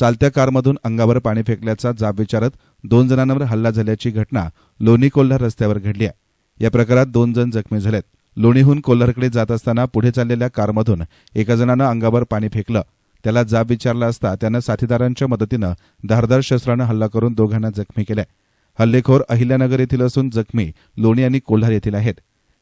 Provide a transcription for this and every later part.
चालत्या कारमधून अंगावर पाणी फेकल्याचा जाब विचारत दोन जणांवर हल्ला झाल्याची घटना लोणी कोल्हार रस्त्यावर घडली आहे. या प्रकारात दोन जण जखमी झालेत. लोणीहून कोल्हारकडे जात असताना पुढे चाललेल्या कारमधून एका जणानं अंगावर पाणी फेकलं. त्याला जाब विचारला असता त्यानं साथीदारांच्या मदतीनं धारदार शस्त्रानं हल्ला करून दोघांना जखमी केल्या. हल्लेखोर अहिल्यानगर येथील असून जखमी लोणी आणि कोल्हार येथील आहेत.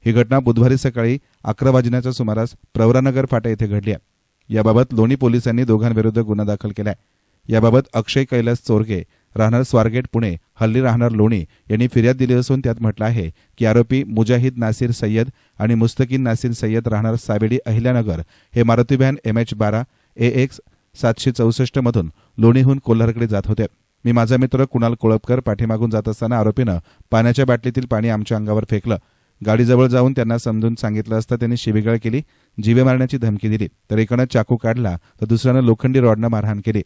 ही घटना बुधवारी सकाळी अकरा वाजण्याच्या सुमारास प्रवरानगर फाटा येथे घडली आहे. याबाबत लोणी पोलिसांनी दोघांविरुद्ध गुन्हा दाखल केला आहे याबाबत अक्षय कैलास चोरगे राहणार स्वारगेट पुणे हल्ली राहणार लोणी यांनी फिर्याद दिली असून त्यात म्हटलं आहे की आरोपी मुजाहिद नासिर सय्यद आणि मुस्तकीन नासिर सय्यद राहणार सावेडी अहिल्यानगर हे मारुती व्हॅन एम एच बारा ए एक्स सातशे चौसष्ट मधून लोणीहून कोल्हारकडे जात होते. मी माझा मित्र कुणाल कोळपकर पाठीमागून जात असताना आरोपीनं पाण्याच्या बाटलीतील पाणी आमच्या अंगावर फेकलं. गाडीजवळ जाऊन त्यांना समजून सांगितलं असता त्यांनी शिबिगाळ केली जीवे मारण्याची धमकी दिली. तर एकानं चाकू काढला तर दुसऱ्यानं लोखंडी रॉडनं मारहाण केली.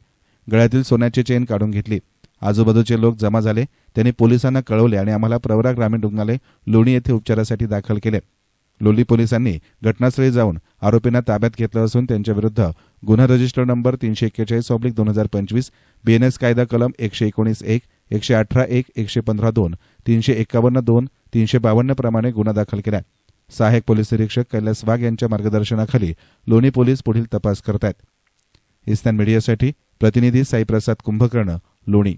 गळ्यातील सोन्याची चेन काढून घेतली. आजूबाजूचे लोक जमा झाले. त्यांनी पोलिसांना कळवले आणि आम्हाला प्रवरा ग्रामीण रुग्णालय लोणी येथे उपचारासाठी दाखल केले. लोली पोलिसांनी घटनास्थळी जाऊन आरोपींना ताब्यात घेतलं असून त्यांच्याविरुद्ध गुन्हा रजिस्टर नंबर तीनशे एक्केचाळीस ऑब्लिक दोन हजार पंचवीस बीएनएस कायदा कलम एकशे एकोणीस एक एकशे अठरा एक एकशे पंधरा दोन तीनशे एकावन्न दोन तीनशे बावन्न प्रमाणे गुन्हा दाखल केला. सहाय्यक पोलीस निरीक्षक कैलास वाघ यांच्या मार्गदर्शनाखाली लोणी पोलीस पुढील तपास करत आहेत इस्तान मीडियासाठी प्रतिनिधी साईप्रसाद कुंभकर्ण लोणी.